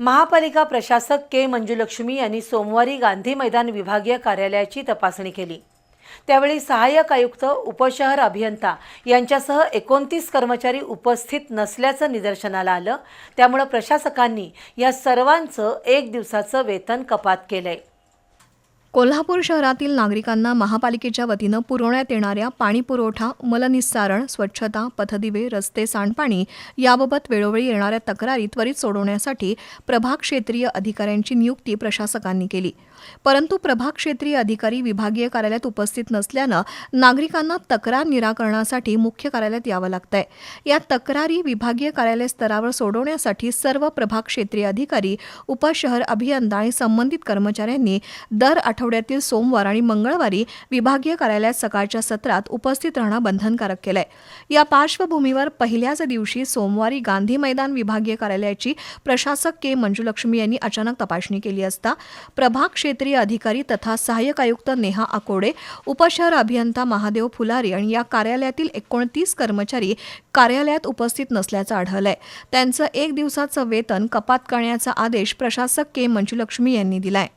महापालिका प्रशासक के मंजुलक्ष्मी यांनी सोमवारी गांधी मैदान विभागीय कार्यालयाची तपासणी केली. त्यावेळी सहाय्यक आयुक्त उपशहर अभियंता यांच्यासह एकोणतीस कर्मचारी उपस्थित नसल्याचं निदर्शनाला आलं. त्यामुळं प्रशासकांनी या सर्वांचं एक दिवसाचं वेतन कपात केलंय. कोल्हापूर शहरातील नागरिकांना महापालिकेच्या वतीनं पुरवण्यात येणाऱ्या पाणीपुरवठा मलनिस्सारण स्वच्छता पथदिवे रस्ते सांडपाणी याबाबत वेळोवेळी येणाऱ्या तक्रारी त्वरित सोडवण्यासाठी प्रभाग क्षेत्रीय अधिकाऱ्यांची नियुक्ती प्रशासकांनी केली. परंतु प्रभाग क्षेत्रीय अधिकारी विभागीय कार्यालयात उपस्थित नसल्यानं नागरिकांना तक्रार निराकरणासाठी मुख्य कार्यालयात यावं लागतंय. या तक्रारी विभागीय कार्यालय स्तरावर सोडवण्यासाठी सर्व प्रभाग क्षेत्रीय अधिकारी उपशहर अभियंता आणि संबंधित कर्मचाऱ्यांनी दर आठवड्यातील सोमवार आणि मंगळवारी विभागीय कार्यालयात सकाळच्या सत्रात उपस्थित राहणं बंधनकारक केलंय. या पार्श्वभूमीवर पहिल्याच दिवशी सोमवारी गांधी मैदान विभागीय कार्यालयाची प्रशासक के मंजुलक्ष्मी यांनी अचानक तपासणी केली असता प्रभाग क्षेत्रीय अधिकारी तथा सहाय्यक आयुक्त नेहा आकोडे उपशहर अभियंता महादेव फुलारी आणि या कार्यालयातील एकोणतीस कर्मचारी कार्यालयात उपस्थित नसल्याचं आढळलंय. त्यांचं एक दिवसाचं वेतन कपात करण्याचा आदेश प्रशासक के मंजुलक्ष्मी यांनी दिलाय.